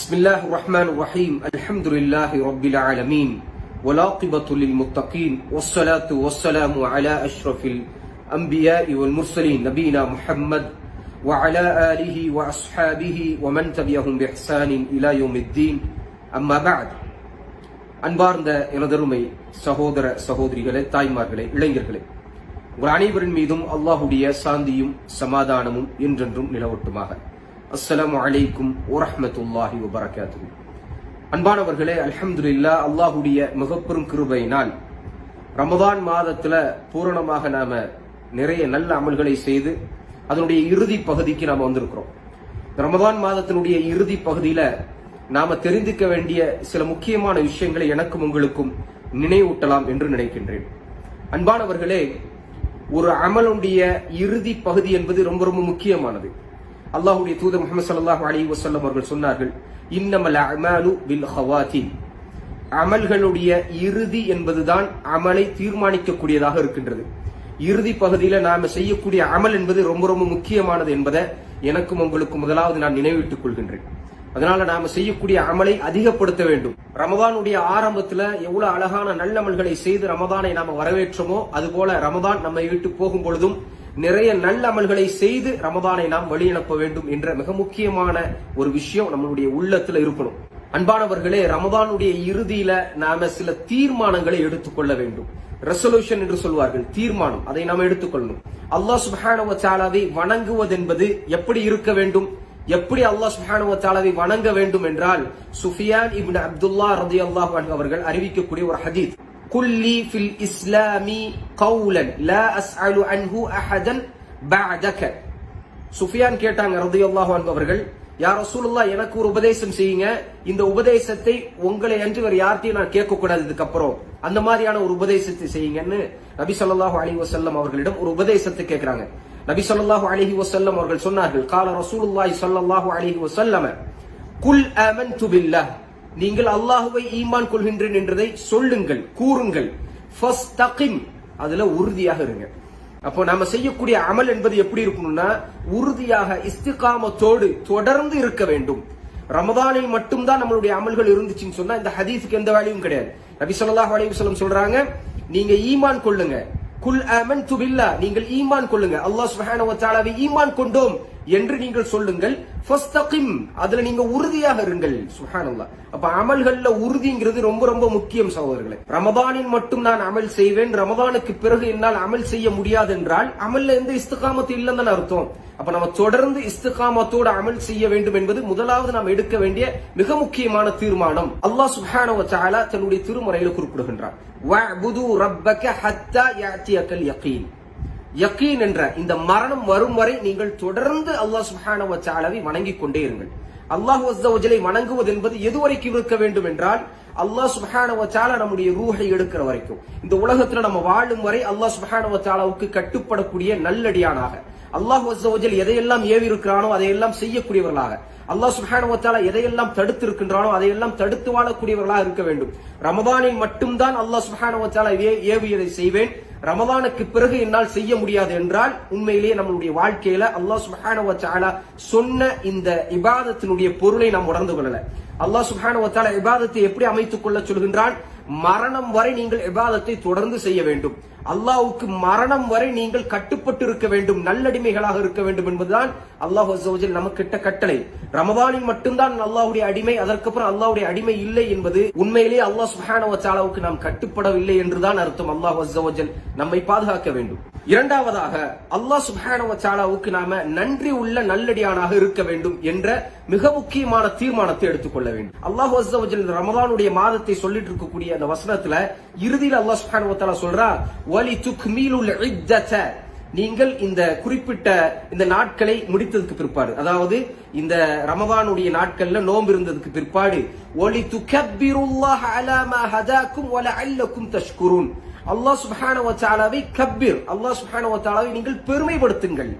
بسم الله الرحمن الرحيم الحمد لله رب العالمين والعاقبة للمتقين والصلاة والسلام على أشرف الأنبياء والمرسلين نبينا محمد وعلى آله وأصحابه ومن تبعهم بإحسان إلى يوم الدين أما بعد அன்பார்ந்த எனதருமை சகோதர சகோதரிகளே தாய்மார்களே இளைஞர்களே உங்கள் அனைவரின் மீதும் அல்லாஹுடைய சாந்தியும் சமாதானமும் என்றென்றும் நிலவட்டுமாக அஸ்ஸலாம் அலைக்கும் வரமத்துல்லாஹி வபரகாத்து அன்பானவர்களே அல்ஹம்துலில்லா அல்லாஹுடைய மிகப்பெரும் கிருபையினால் ரமதான் மாதத்துல பூரணமாக நாம நிறைய நல்ல அமல்களை செய்து அதனுடைய இறுதி பகுதிக்கு நாம வந்திருக்கிறோம். ரமதான் மாதத்தினுடைய இறுதி பகுதியில நாம தெரிந்துக்க வேண்டிய சில முக்கியமான விஷயங்களை எனக்கும் உங்களுக்கும் நினைவூட்டலாம் என்று நினைக்கின்றேன். அன்பானவர்களே ஒரு அமலுடைய இறுதி பகுதி என்பது ரொம்ப ரொம்ப முக்கியமானது. அல்லாஹுடைய தூதர் முகமது சல்லாஹூ அலி வசல்லம் அவர்கள் சொன்னார்கள் இன்னமல் அமாலு பில் ஹவாத்தி அமல்களுடைய இறுதி என்பதுதான் அமலை தீர்மானிக்கக்கூடியதாக இருக்கின்றது. இறுதி பகுதியில நாம செய்யக்கூடிய அமல் என்பது ரொம்ப ரொம்ப முக்கியமானது என்பதை எனக்கும் உங்களுக்கும் முதலாவது நான் நினைவிட்டுக் கொள்கின்றேன். அதனால நாம செய்யக்கூடிய அமலை அதிகப்படுத்த வேண்டும். ரமதானுடைய ஆரம்பத்துல எவ்வளவு அழகான நல்லமல்களை செய்து ரமதானை நாம வரவேற்றோமோ அதுபோல ரமதான் நம்மை விட்டு போகும் பொழுதும் நிறைய நல்ல அமல்களை செய்து ரமதானை நாம் வழியனுப்ப வேண்டும் என்ற மிக முக்கியமான ஒரு விஷயம் நம்மளுடைய உள்ளத்துல இருக்கணும். அன்பானவர்களே ரமதானுடைய இறுதியில நாம சில தீர்மானங்களை எடுத்துக்கொள்ள வேண்டும். ரெசல்யூஷன் என்று சொல்வார்கள் தீர்மானம். அதை நாம் எடுத்துக்கொள்ளணும் அல்லாஹ் சுப்ஹானஹு சாலாவை வணங்குவதென்பது எப்படி இருக்க வேண்டும்? எப்படி அல்லாஹ் சுஹானவ சாலாவை வணங்க வேண்டும் என்றால் சுஃபியான் இப்னு அப்துல்லா ரதி அல்லாஹ் அவர்கள் அறிவிக்கக்கூடிய ஒரு ஹதீத். குல்லி ஃபில் இஸ்லாமி கௌலன் லா அஸ்அலு அன்ஹு அஹதன் பஅதக சுஃபியான் கேட்டாங்க ரலியல்லாஹு அன்ஹு அவர்கள் யார் ரசூலுல்லா எனக்கு ஒரு உபதேசம் செய்யுங்க இந்த உபதேசத்தை உங்களை அன்று வேறு யார்ட்டையும் நான் கேட்க கூடாது இதுக்கப்புறம் அந்த மாதிரியான ஒரு உபதேசத்தை செய்யுங்கன்னு நபி சொல்லாஹு அலி வசல்லம் அவர்களிடம் ஒரு உபதேசத்தை கேட்கிறாங்க நபி சொல்லாஹு அலைஹி வசல்லம் அவர்கள் சொன்னார்கள் கால ரசூலுல்லாஹி ஸல்லல்லாஹு அலைஹி வசல்லம குல் அமன் துபில்லா நீங்கள் அல்லாஹுவை ஈமான் கொள்கின்றேன் என்றதை சொல்லுங்கள் கூறுங்கள். அதுல உறுதியாக இருங்க. அப்போ நாம செய்யக்கூடிய அமல் என்பது எப்படி இருக்கணும்னா உறுதியாக இஸ்திகாமத்தோடு தொடர்ந்து இருக்க வேண்டும். ரமதானில் மட்டும்தான் நம்மளுடைய அமல்கள் இருந்துச்சுன்னு சொன்னா இந்த ஹதீஸுக்கு எந்த வேலையும் கிடையாது. நபி சொல்லாஹ் அலைஹி வஸல்லம் சொல்றாங்க நீங்க ஈமான் கொள்ளுங்க. குல் அமன் துபில்லா நீங்கள் ஈமான் கொள்ளுங்க. அல்லாஹ் சுப்ஹானஹு ஈமான் கொண்டோம். என்று நீங்கள் சொல்லுங்கள். அதுல நீங்க உறுதியாக இருங்கள். சுப்ஹானல்லாஹ் அப்ப அமல்கள்ல உறுதிங்கிறது ரொம்ப ரொம்ப முக்கியம் சகோதரர்களே. ரமதானின் மட்டும் நான் அமல் செய்வேன். ரமதானுக்கு பிறகு என்னால் அமல் செய்ய முடியாது என்றால் அமல்ல எந்த இஸ்துகாமத்து இல்லைன்னு அர்த்தம். அப்ப நம்ம தொடர்ந்து இஸ்துகாமத்தோடு அமல் செய்ய வேண்டும் என்பது முதலாவது நாம் எடுக்க வேண்டிய மிக முக்கியமான தீர்மானம். அல்லாஹ் சுப்ஹானஹு வ தன்னுடைய திருமறையில குறிப்பிடுகின்றார். யக்கீன் என்ற இந்த மரணம் வரும் வரை நீங்கள் தொடர்ந்து அல்லாஹ் சுப்ஹானஹு வ வணங்கிக் கொண்டே இருங்கள். அல்லாஹ் வஸ்தவஜலை வணங்குவது என்பது எதுவரைக்கும் இருக்க வேண்டும் என்றால் அல்லாஹ் சுப்ஹானஹு நம்முடைய ரூஹை எடுக்கிற வரைக்கும். இந்த உலகத்துல நம்ம வாழும் வரை அல்லாஹ் சுப்ஹானஹு கட்டுப்படக்கூடிய நல்லடியானாக. அல்லாஹ் வஸ்தவஜல் எதையெல்லாம் ஏவி இருக்கிறானோ அதையெல்லாம் செய்யக்கூடியவர்களாக. அல்லாஹ் சுப்ஹானஹு எதையெல்லாம் தடுத்து இருக்கின்றானோ அதையெல்லாம் தடுத்து வாழக்கூடியவர்களாக இருக்க வேண்டும். ரமதானில் மட்டும்தான் அல்லாஹ் சுப்ஹானஹு ஏவியதை செய்வேன். ரமதானுக்கு பிறகு என்னால் செய்ய முடியாது என்றால் உண்மையிலேயே நம்மளுடைய வாழ்க்கையில அல்லாஹ் சுப்ஹானஹு சொன்ன இந்த இபாதத்தினுடைய பொருளை நாம் உணர்ந்து கொள்ளல. அல்லாஹ் சுஹான இபாதத்தை எப்படி அமைத்துக் கொள்ள சொல்கின்றான்? மரணம் வரை நீங்கள் இபாதத்தை தொடர்ந்து செய்ய வேண்டும். அல்லாவுக்கு மரணம் வரை நீங்கள் கட்டுப்பட்டு இருக்க வேண்டும் நல்லடிமைகளாக இருக்க வேண்டும் என்பதுதான் அல்லாஹ் நமக்கு கிட்ட கட்டளை. ரமதானில் மட்டும்தான் அல்லாவுடைய அடிமை அதற்கப்புறம் அல்லாவுடைய அடிமை இல்லை என்பது உண்மையிலேயே அல்லாஹ் சுஹானவச்சாலாவுக்கு நாம் கட்டுப்படவில்லை என்றுதான் அர்த்தம் அல்லாஹ் அஸ்ஸவஜல் நம்மை பாதுகாக்க வேண்டும். இரண்டாவதாக அல்லாஹ் சுப்ஹானஹு நாம நன்றி உள்ள நல்லடியானாக இருக்க வேண்டும் என்ற மிக முக்கியமான தீர்மானத்தை எடுத்துக்கொள்ள வேண்டும். அல்லாஹ் ரமதானுடைய மாதத்தை சொல்லிட்டு இருக்கக்கூடிய அந்த வசனத்துல இறுதியில் அல்லாஹ் சுப்ஹானஹு சொல்றா வலி துக்மீலுல் இத்தத நீங்கள் இந்த குறிப்பிட்ட இந்த நாட்களை முடித்ததுக்கு பிற்பாடு. அதாவது இந்த ரமவானுடைய நாட்கள்ல நோன்பு இருந்ததுக்கு பிற்பாடு. ஒலி துகப்பிருல்லாஹ் அலா மா ஹதாக்கும் வலஅல்லக்கும் தஷ்குரூன் அல்லாஹ் சுப்ஹானஹு வ தஆலாவை அல்லாஹ் சுப்ஹானஹு வ தஆலாவை நீங்கள் பெருமைப்படுத்துங்கள்.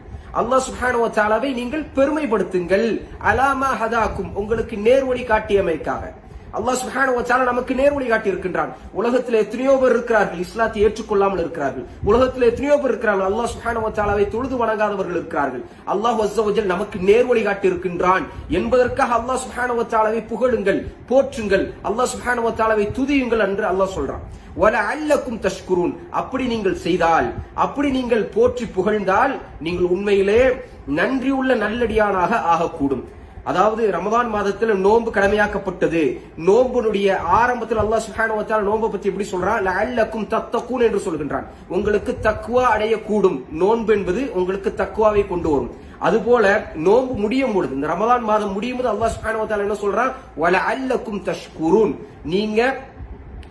அல்லாஹ் சுப்ஹானஹு வ தஆலாவை நீங்கள் பெருமைப்படுத்துங்கள். அலாமா ஹதாக்கும் உங்களுக்கு நேர்வழி காட்டியமைக்காக. அல்லாஹ் சுஹான நமக்கு நேர்வழி காட்டி இருக்கின்றான் உலகத்தில் எத்தனையோ பேர் இருக்கிறார்கள் இஸ்லாத்தை ஏற்றுக்கொள்ளாமல் இருக்கிறார்கள். உலகத்தில் எத்தனையோ பேர் இருக்கிறார்கள் அல்லாஹ் சுப்ஹானஹு தொழுது வணங்காதவர்கள் இருக்கிறார்கள். அல்லாஹ் வசவஜல் நமக்கு நேர்வழி காட்டி இருக்கின்றான் என்பதற்காக அல்லாஹ் சுப்ஹானஹு புகழுங்கள் போற்றுங்கள் அல்லாஹ் சுப்ஹானஹு துதியுங்கள் என்று அல்லாஹ் சொல்றான். வலஅல்லக்கும் தஷ்குரூன். அப்படி நீங்கள் செய்தால் அப்படி நீங்கள் போற்றி புகழ்ந்தால் நீங்கள் உண்மையிலே நன்றியுள்ள நல்லடியானாக ஆகக்கூடும். அதாவது ரமதான் மாதத்தில் நோன்பு கடமையாக்கப்பட்டது. நோன்புனுடைய ஆரம்பத்தில் அல்லாஹ் சுஹானுவத்தால் நோன்பு பத்தி எப்படி சொல்றான்? லஅல்லக்கும் தத்தக்கூன் என்று சொல்கின்றான். உங்களுக்கு தக்குவா அடையக்கூடும். நோன்பு என்பது உங்களுக்கு தக்குவாவை கொண்டு வரும். அதுபோல நோன்பு முடியும் பொழுது இந்த ரமதான் மாதம் முடியும் போது அல்லாஹ் சுஹானுவத்தால் என்ன சொல்றான்? வலஅல்லக்கும் தஷ்குரூன். நீங்க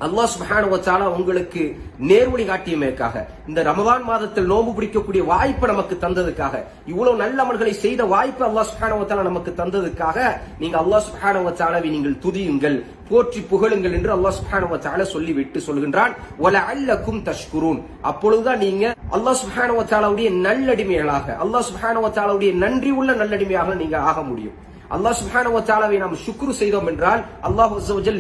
அல்லாஹ் சுப்ஹானஹு உங்களுக்கு நேர்வழி காட்டியமைக்காக இந்த ரமதான் மாதத்தில் நோம்பு பிடிக்கக்கூடிய வாய்ப்பை நமக்கு தந்ததுக்காக இவ்வளவு நல்ல அமல்களை செய்த வாய்ப்பு அல்லாஹ் சுப்ஹானஹு நமக்கு தந்ததுக்காக நீங்க அல்லாஹ் சுப்ஹானஹு நீங்கள் துதியுங்கள் போற்றி புகழுங்கள் என்று அல்லாஹ் சுப்ஹானஹு சொல்லிவிட்டு சொல்கின்றான். வலஅல்லக்கும் தஷ்குரூன். அப்பொழுதுதான் நீங்க அல்லாஹ் சுப்ஹானஹு நல்லடிமைகளாக அல்லாஹ் சுப்ஹானஹு நன்றி உள்ள நல்லடிமையாக நீங்க ஆக முடியும். அல்லாஹ் சுஹான வ நாம் சுக்ரு செய்தோம் என்றால் அல்லாஹ் அஸ்ஸ வஜல்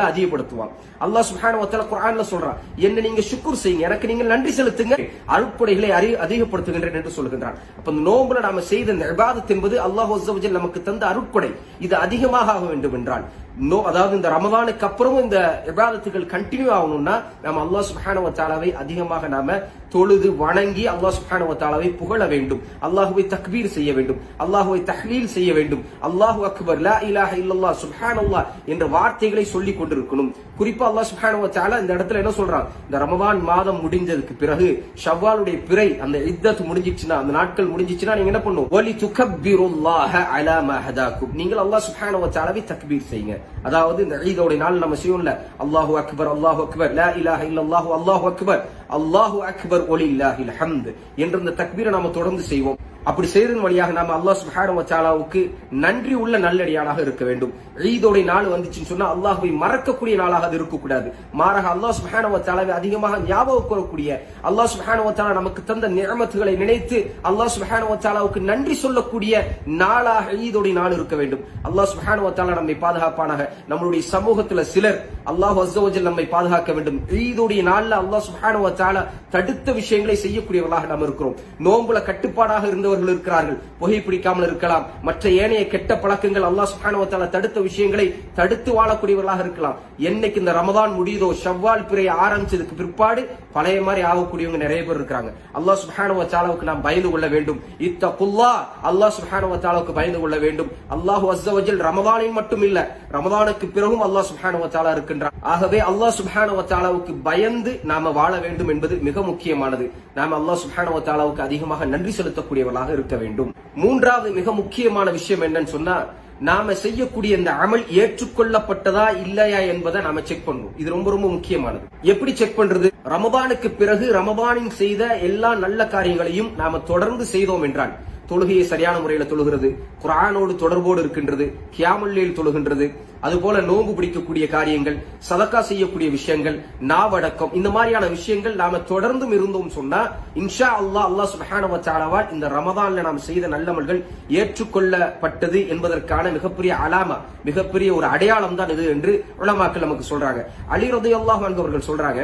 அதிகப்படுத்துவான். அல்லாஹ் சுஹான வ தஆலா சொல்றான் என்ன நீங்க சுக்ர் செய்யுங்க எனக்கு நீங்கள் நன்றி செலுத்துங்க அருட்படைகளை அறி அதிகப்படுத்துகின்றேன் என்று சொல்கின்றான் அப்ப இந்த நோம்புல நாம செய்த இந்த இபாதத் என்பது அல்லாஹ் நமக்கு தந்த அருட்படை இது அதிகமாக ஆக வேண்டும் என்றால் நோ அதாவது இந்த ரமதானுக்கு அப்புறமும் இந்த இபாதத்துகள் கண்டினியூ ஆகணும்னா நம்ம அல்லாஹ் சுஹான வ அதிகமாக நாம தொழுது வணங்கி அல்லாஹ் சுப்ஹானஹு புகழ வேண்டும். அல்லாஹுவை தக்பீர் செய்ய வேண்டும். அல்லாஹுவை தஹ்லீல் செய்ய வேண்டும். அல்லாஹு அக்பர் லா இலாஹ இல்லல்லாஹ் சுப்ஹானல்லாஹ் என்ற வார்த்தைகளை சொல்லி கொண்டிருக்கணும். குறிப்பா அல்லாஹ் சுப்ஹானஹு இந்த இடத்துல என்ன சொல்றான்? இந்த ரமதான் மாதம் முடிஞ்சதுக்கு பிறகு ஷவ்வாலுடைய பிறை அந்த இத்தத் முடிஞ்சிச்சுனா அந்த நாட்கள் முடிஞ்சிச்சுனா நீங்க என்ன பண்ணும்? ஒலி துகப்பிருல்லாஹ அலா மஹதாக்கும் நீங்கள் அல்லாஹ் சுப்ஹானஹு வ தக்பீர் செய்யுங்க. அதாவது இந்த ஈதோடைய நாள் நம்ம செய்யும்ல அல்லாஹு அக்பர் அல்லாஹு அக்பர் லா இலாஹ இல்லல்லாஹு அல்லாஹு அக்பர். அல்லாஹு அக்பர் ஒலி இல்லாஹில் ஹம்த் என்ற இந்த தக்பீரை நாம தொடர்ந்து செய்வோம். அப்படி செய்யறதன் வழியாக நாம அல்லாஹ் சுப்ஹானஹு வச்சாலாவுக்கு நன்றி உள்ள நல்லடியானாக இருக்க வேண்டும். ஈதோடைய நாள் வந்துச்சுன்னு சொன்னா அல்லாஹுவை மறக்கக்கூடிய நாளாக அது இருக்கக்கூடாது. மாறாக அல்லாஹ் சுப்ஹானஹு வச்சாலாவை அதிகமாக ஞாபகம் கூறக்கூடிய அல்லாஹ் சுப்ஹானஹு வச்சாலா நமக்கு தந்த நிஅமத்துகளை நினைத்து அல்லாஹ் சுப்ஹானஹு வச்சாலாவுக்கு நன்றி சொல்லக்கூடிய நாளாக ஈதோடைய நாள் இருக்க வேண்டும். அல்லாஹ் சுப்ஹானஹு வச்சாலா நம்மை பாதுகாப்பானாக. நம்மளுடைய சமூகத்துல சிலர் அல்லாஹ் அஸ்ஸவஜல் நம்மை பாதுகாக்க வேண்டும். ஈதுடைய நாள்ல அல்லாஹ் சுப்ஹானஹு வச்சாலா தடுத்த விஷயங்களை செய்யக்கூடியவர்களாக நாம் இருக்கிறோம். நோம்புல கட்டுப்பாடாக இருந்தவர் இருந்தவர்கள் இருக்கிறார்கள். புகை பிடிக்காமல் இருக்கலாம். மற்ற ஏனைய கெட்ட பழக்கங்கள் அல்லாஹ் சுகானவத்தால தடுத்த விஷயங்களை தடுத்து வாழக்கூடியவர்களாக இருக்கலாம். என்னைக்கு இந்த ரமதான் முடியுதோ செவ்வால் பிறைய ஆரம்பிச்சதுக்கு பிற்பாடு பழைய மாதிரி ஆகக்கூடியவங்க நிறைய பேர் இருக்கிறாங்க. அல்லாஹ் சுப்ஹானஹு நாம் பயந்து கொள்ள வேண்டும். இத்தகுல்லா அல்லாஹ் சுப்ஹானஹு வ பயந்து கொள்ள வேண்டும். அல்லாஹு அஸ்ஸவஜல் ரமதானில் மட்டும் இல்ல ரமதானுக்கு பிறகும் அல்லாஹ் சுப்ஹானஹு இருக்கின்றார் ஆகவே அல்லாஹ் சுப்ஹானஹு பயந்து நாம வாழ வேண்டும் என்பது மிக முக்கியமானது. நாம் அல்லாஹ் சுப்ஹானஹு அதிகமாக நன்றி செலுத்தக்கூடியவர்களாக இருக்க வேண்டும். மூன்றாவது மிக முக்கியமான விஷயம் என்னன்னு சொன்னா நாம செய்யக்கூடிய இந்த அமல் ஏற்றுக்கொள்ளப்பட்டதா இல்லையா என்பதை நாம செக் பண்ணணும் இது ரொம்ப ரொம்ப முக்கியமானது. எப்படி செக் பண்றது? ரமபானுக்கு பிறகு ரமபானின் செய்த எல்லா நல்ல காரியங்களையும் நாம தொடர்ந்து செய்தோம் என்றால் தொழுகையை சரியான முறையில தொழுகிறது குரானோடு தொடர்போடு இருக்கின்றது கியாமுல்லில் தொழுகின்றது அதுபோல நோன்பு பிடிக்கக்கூடிய காரியங்கள் சதக்கா செய்யக்கூடிய விஷயங்கள் நாவடக்கம் இந்த மாதிரியான விஷயங்கள் நாம தொடர்ந்தும் இருந்தோம் சொன்னா இன்ஷா அல்லாஹ் அல்லாஹ் சுப்ஹானஹு இந்த ரமதான்ல நாம் செய்த நல்லமல்கள் ஏற்றுக்கொள்ளப்பட்டது என்பதற்கான மிகப்பெரிய அலாமா மிகப்பெரிய ஒரு அடையாளம் தான் இது என்று உலமாக்கள் நமக்கு சொல்றாங்க. அலி ரலியல்லாஹு அவர்கள் சொல்றாங்க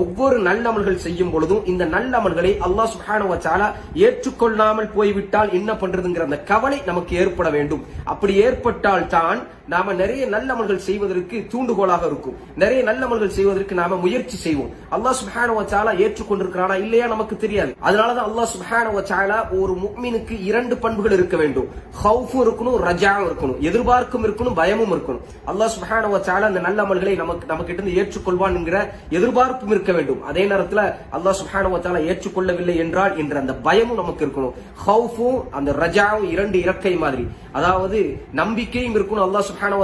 ஒவ்வொரு நல்லமல்கள் செய்யும் பொழுதும் இந்த நல்லமல்களை அல்லாஹ் சுப்ஹானஹு ஏற்றுக்கொள்ளாமல் போய்விட்டால் என்ன பண்றதுங்கிற அந்த கவலை நமக்கு ஏற்பட வேண்டும். அப்படி ஏற்பட்டால் தான் நாம நிறைய நல்லமல்கள் செய்வதற்கு தூண்டுகோலாக இருக்கும். நிறைய நல்லமல்கள் செய்வதற்கு நாம முயற்சி செய்வோம். அல்லாஹ் சுப்ஹானஹு சாலா ஏற்றுக்கொண்டிருக்கிறானா இல்லையா நமக்கு தெரியாது. அதனாலதான் அல்லாஹ் சுப்ஹானஹு சாலா ஒரு முக்மினுக்கு இரண்டு பண்புகள் இருக்க வேண்டும். ஹவுஃபும் இருக்கணும் ரஜாவும் இருக்கணும். எதிர்பார்க்கும் இருக்கணும் பயமும் இருக்கணும். அல்லாஹ் சுப்ஹானஹு சாலா அந்த நல்லமல்களை நமக்கு நமக்கு இருந்து ஏற்றுக்கொள்வான் என்கிற எதிர்பார்ப்பும் இருக்க வேண்டும். அதே நேரத்தில் அல்லாஹ் சுப்ஹானஹு சாலா ஏற்றுக்கொள்ளவில்லை என்றால் என்ற அந்த பயமும் நமக்கு இருக்கணும். ஹவுஃபும் அந்த ரஜாவும் இரண்டு இறக்கை மாதிரி. அதாவது நம்பிக்கையும் இருக்கணும் அல்லாஹ் சுப்ஹானஹு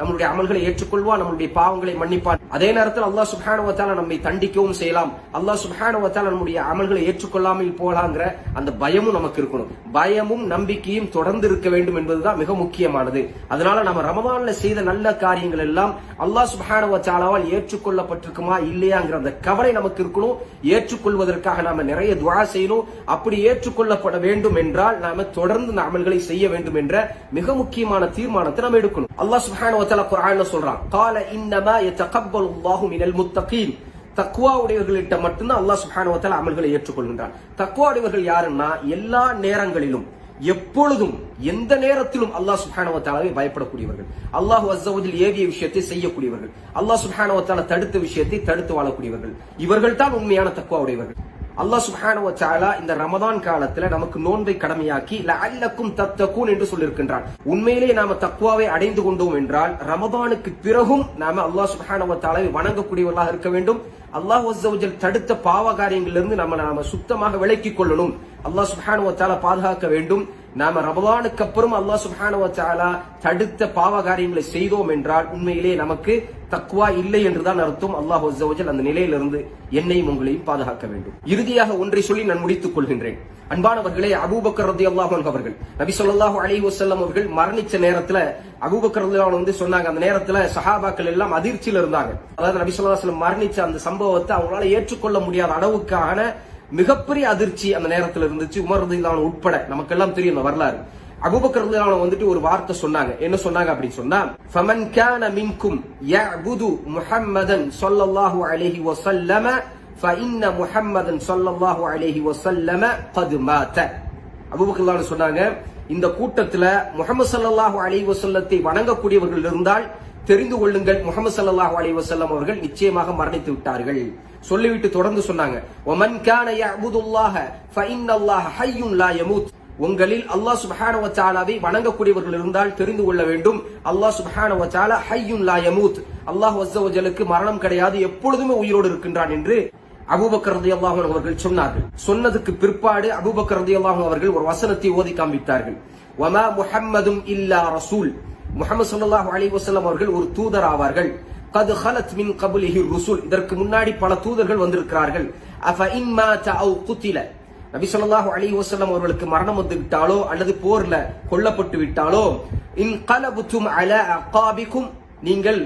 நம்மளுடைய அமல்களை ஏற்றுக்கொள்வான் நம்மளுடைய பாவங்களை மன்னிப்பான் அதே நேரத்தில் அல்லாஹ் சுஹானுவத்தால நம்மை தண்டிக்கவும் செய்யலாம். அல்லாஹ் சுஹானுவத்தால நம்முடைய அமல்களை ஏற்றுக்கொள்ளாமல் போகலாங்கிற அந்த பயமும் நமக்கு இருக்கணும். பயமும் நம்பிக்கையும் தொடர்ந்து இருக்க வேண்டும் என்பதுதான் மிக முக்கியமானது. அதனால நம்ம ரமவான்ல செய்த நல்ல காரியங்கள் எல்லாம் அல்லாஹ் சுஹானுவத்தாலாவால் ஏற்றுக்கொள்ளப்பட்டிருக்குமா இல்லையாங்கிற அந்த கவலை நமக்கு இருக்கணும். ஏற்றுக்கொள்வதற்காக நாம நிறைய துவா செய்யணும். அப்படி ஏற்றுக்கொள்ளப்பட வேண்டும் என்றால் நாம தொடர்ந்து அமல்களை செய்ய வேண்டும் என்ற மிக முக்கியமான தீர்மானத்தை நாம் எடுக்கணும். அல்லாஹ் சுப்ஹானஹு தாலா குரான்ல சொல்றான். கால இன்னமா எத்தகப்பல் அல்லாஹு மினல் முத்தகீன். தக்குவாவுடையவர்களிட்ட மட்டும்தான் அல்லாஹ் சுஹானுவத்தால் அமல்களை ஏற்றுக்கொள்கின்றான். தக்குவாடையவர்கள் யாருன்னா எல்லா நேரங்களிலும் எப்பொழுதும் எந்த நேரத்திலும் அல்லாஹ் சுஹானவத்தாலாவை பயப்படக்கூடியவர்கள். அல்லாஹ் அசவுதில் ஏவிய விஷயத்தை செய்யக்கூடியவர்கள். அல்லாஹ் சுஹானவத்தால தடுத்த விஷயத்தை தடுத்து வாழக்கூடியவர்கள். இவர்கள் தான் உண்மையான தக்குவாவுடையவர்கள் அல்லாஹ் சுஹானுவ சாலா இந்த ரமதான் காலத்துல நமக்கு நோன்பை கடமையாக்கி லஅல்லக்கும் தத்தகூன் என்று சொல்லியிருக்கின்றான். உண்மையிலேயே நாம தக்குவாவை அடைந்து கொண்டோம் என்றால் ரமதானுக்கு பிறகும் நாம அல்லாஹ் சுஹானுவ சாலாவை வணங்கக்கூடியவர்களாக இருக்க வேண்டும். அல்லாஹ் அஸ்ஸவஜல் தடுத்த பாவ காரியங்களிலிருந்து நம்ம நாம சுத்தமாக விலக்கிக் கொள்ளணும். அல்லாஹ் சுஹானுவ சாலா பாதுகாக்க வேண்டும். நாம ரமலானுக்கு அப்புறம் அல்லாஹ் சுப்ஹானஹு தடுத்த பாவ காரியங்களை செய்தோம் என்றால் உண்மையிலே நமக்கு தக்குவா இல்லை என்றுதான் அர்த்தம். அல்லாஹ் அந்த நிலையிலிருந்து என்னையும் உங்களையும் பாதுகாக்க வேண்டும். இறுதியாக ஒன்றை சொல்லி நான் முடித்துக் கொள்கின்றேன். அன்பானவர்களே அபூபக்கர் ரத்தி அல்லாஹன் அவர்கள் நபி சொல்லாஹு அலி வசல்லம் அவர்கள் மரணிச்ச நேரத்துல அபூபக்கர் வந்து சொன்னாங்க அந்த நேரத்துல சஹாபாக்கள் எல்லாம் அதிர்ச்சியில் இருந்தாங்க அதாவது நபி சொல்லா மரணிச்ச அந்த சம்பவத்தை அவங்களால ஏற்றுக்கொள்ள முடியாத அளவுக்கான மிகப்பெரிய அதிர்ச்சி அந்த நேரத்தில் இருந்துச்சு. உமர் ரதிலான உட்பட நமக்கெல்லாம் தெரியும் இந்த வரலாறு. அபுபக் ரதிலான வந்துட்டு ஒரு வார்த்தை சொன்னாங்க. என்ன சொன்னாங்க அப்படின்னு சொன்னா ஃபமன் கான மின்கும் யஅபுது முஹம்மதன் ஸல்லல்லாஹு அலைஹி வஸல்லம ஃபஇன்ன முஹம்மதன் ஸல்லல்லாஹு அலைஹி வஸல்லம கத் மாத அபுபக்கர் சொன்னாங்க இந்த கூட்டத்துல முகமது சல்லாஹு அலி வசல்லத்தை வணங்கக்கூடியவர்கள் இருந்தால் தெரிந்து கொள்ளுங்கள். முகமது சல்லாஹ் அலி வஸல்லம் அவர்கள் நிச்சயமாக மரணித்து விட்டார்கள். சொல்லிவிட்டு தொடர்ந்து சொன்னாங்க. ஒமன் கான யஅபுதுல்லாஹ ஃபஇன்னல்லாஹ ஹய்யுன் லா யமூத். உங்களில் அல்லாஹ் சுபஹான வச்சாலாவை வணங்கக்கூடியவர்கள் இருந்தால் தெரிந்து கொள்ள வேண்டும். அல்லாஹ் சுபஹான வச்சாலா ஹையுன் லா யமூத். அல்லாஹ் வசவஜலுக்கு மரணம் கிடையாது. எப்பொழுதுமே உயிரோடு இருக்கின்றான் என்று அபூபக்கர் ரலியல்லாஹு அன்ஹு அவர்கள் சொன்னார்கள். சொன்னதுக்கு பிற்பாடு அபூபக்கர் அல்லாஹன் அவர்கள் ஒரு வசனத்தை ஓதி காண்பித்தார்கள். வமா முஹம்மதும் இல்லா ரசூல். முகமது ஸல்லல்லாஹு அலைஹி அவர்கள் ஒரு தூதர் ஆவார்கள். கது ஹலத் மின் கபுலிஹி ருசூல். இதற்கு முன்னாடி பல தூதர்கள் வந்திருக்கிறார்கள். அஃப இன் மாத அவு குத்தில. நபி சொல்லாஹு அலி வஸல்லம் அவர்களுக்கு மரணம் வந்து விட்டாலோ அல்லது போர்ல கொல்லப்பட்டு விட்டாலோ இன் கலபுத்தும் அல அகாபிக்கும் நீங்கள்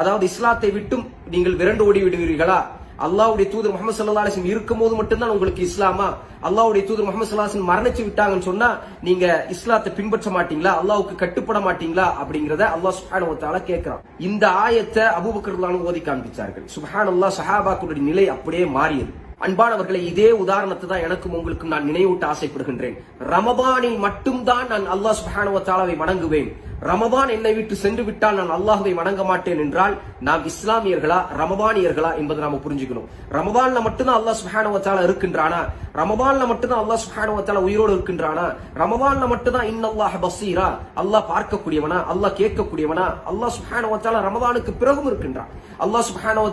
அதாவது இஸ்லாத்தை விட்டும் நீங்கள் விரண்டு ஓடி விடுவீர்களா? அல்லாவுடைய தூதர் முகமது சல்லா அலிஸ்லம் இருக்கும்போது மட்டும்தான் உங்களுக்கு இஸ்லாமா? அல்லாவுடைய தூதர் முகமது சல்லா மரணிச்சு விட்டாங்கன்னு சொன்னா நீங்க இஸ்லாத்தை பின்பற்ற மாட்டீங்களா? அல்லாவுக்கு கட்டுப்பட மாட்டீங்களா? அப்படிங்கறத அல்லாஹ் சுஹான கேட்கிறான். இந்த ஆயத்தை அபூபக்கர் ஓதி காண்பிச்சார்கள். சுப்ஹானல்லாஹ் சஹாபாக்களுடைய நிலை அப்படியே மாறியது. அன்பானவர்களை இதே உதாரணத்தை தான் எனக்கும் உங்களுக்கும் நான் நினைவூட்ட ஆசைப்படுகின்றேன். ரமபானில் மட்டும்தான் நான் அல்லாஹ் சுப்ஹானஹு வணங்குவேன். ரமபான் என்னை விட்டு சென்று விட்டால் நான் அல்லாஹுவை வணங்க மாட்டேன் என்றால் நாம் இஸ்லாமியர்களா ரமபானியர்களா என்பதை நாம புரிஞ்சுக்கணும். ரமபான்ல மட்டும்தான் அல்லாஹ் சுப்ஹானஹு வ இருக்கின்றானா? ரமபான்ல மட்டும்தான் அல்லாஹ் சுப்ஹானஹு வ உயிரோடு இருக்கின்றானா? ரமபான்ல மட்டும்தான் இன்னல்லாஹ் பசீரா? அல்லாஹ் பார்க்கக்கூடியவனா? அல்லாஹ் கேட்கக்கூடியவனா? அல்லாஹ் சுப்ஹானஹு வ தஆலா பிறகும் இருக்கின்றான். அல்லாஹ் சுப்ஹானஹு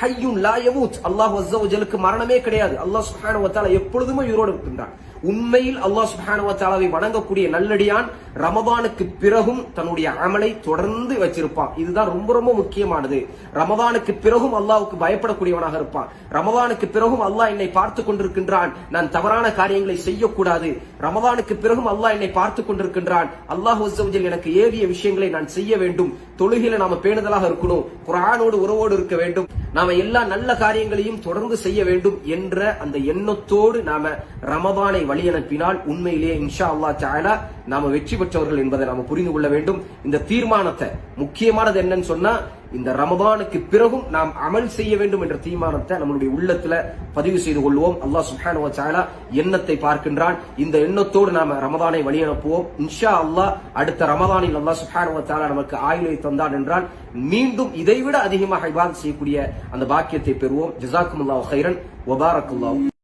ஹையும் தஆலா லா யமூத் அல்லாஹ் அஸ்ஸ மரணமே கிடையாது. அல்லாஹ் சுப்ஹானஹு வ எப்பொழுதுமே உயிரோடு இருக்கின்றான். உண்மையில் அல்லாஹ் சுப்ஹானஹு வ வணங்கக்கூடிய நல்லடியான் ரமதானுக்கு பிறகும் தன்னுடைய அமலை தொடர்ந்து வச்சிருப்பான். இதுதான் ரொம்ப ரொம்ப முக்கியமானது. ரமதானுக்கு பிறகும் அல்லாவுக்கு பயப்படக்கூடியவனாக இருப்பான். ரமதானுக்கு பிறகும் அல்லாஹ் என்னை பார்த்து கொண்டிருக்கின்றான். நான் தவறான காரியங்களை செய்யக்கூடாது. ரமதானுக்கு பிறகும் அல்லாஹ் என்னை பார்த்து கொண்டிருக்கின்றான். அல்லாஹ் எனக்கு ஏவிய விஷயங்களை நான் செய்ய வேண்டும். தொழுகையில நாம பேணுதலாக இருக்கணும். குரானோடு உறவோடு இருக்க வேண்டும். நாம எல்லா நல்ல காரியங்களையும் தொடர்ந்து செய்ய வேண்டும் என்ற அந்த எண்ணத்தோடு நாம ரமதானை வழி அனுப்பினால் உண்மையிலேயே இன்ஷா அல்லாஹ் சாயலா நாம வெற்றி பெற்றவர்கள் என்பதை நாம புரிந்து கொள்ள வேண்டும். இந்த தீர்மானத்தை முக்கியமானது என்னன்னு சொன்னா இந்த ரமதானுக்கு பிறகும் நாம் அமல் செய்ய வேண்டும் என்ற தீர்மானத்தை நம்மளுடைய உள்ளத்துல பதிவு செய்து கொள்வோம். அல்லாஹ் சுப்ஹானஹு வ எண்ணத்தை பார்க்கின்றான். இந்த எண்ணத்தோடு நாம ரமதானை வழி அனுப்புவோம் இன்ஷா அல்லாஹ் அடுத்த ரமதானில் அல்லாஹ் சுஹானுவ வ நமக்கு ஆயுளை தந்தான் என்றால் மீண்டும் இதைவிட அதிகமாக இபாதத் செய்யக்கூடிய அந்த பாக்கியத்தை பெறுவோம். ஜஸாக்குமுல்லாஹு ஹைரன் வபாரக்குல்லாஹு